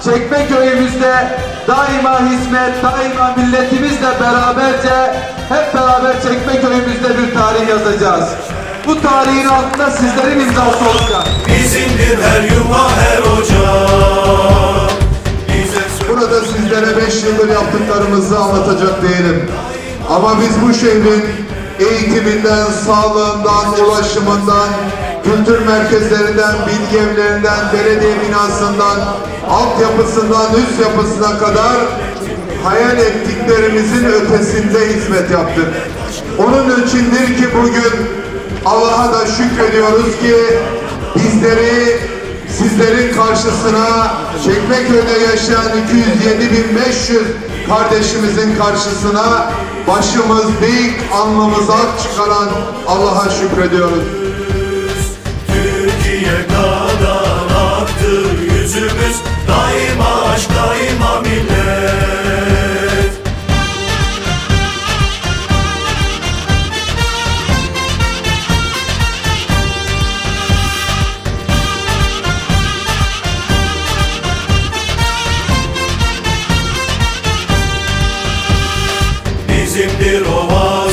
30 Mart'ta Çekmeköy'ümüzde daima hizmet, daima milletimizle beraberce hep beraber Çekmeköy'ümüzde bir tarih yazacağız. Bu tarihin altında sizlerin imzası olacak. Bizimdir her yuva her ocak Burada sizlere 5 yıldır yaptıklarımızı anlatacak değilim. Ama biz bu şehrin eğitiminden, sağlığından, ulaşımından, kültür merkezlerinden, bilgi evlerinden, belediye binasından, altyapısından, üst yapısına kadar hayal ettiklerimizin ötesinde hizmet yaptık. Onun içindir ki bugün Allah'a da şükrediyoruz ki bizleri sizlerin karşısına Çekmeköy'de yaşayan 207.500 kardeşimizin karşısına başımız dik, alnımız ak çıkaran Allah'a şükrediyoruz şimdiye kadar aktı yüzümüz Daima aşk daima millet. Bizimdir o var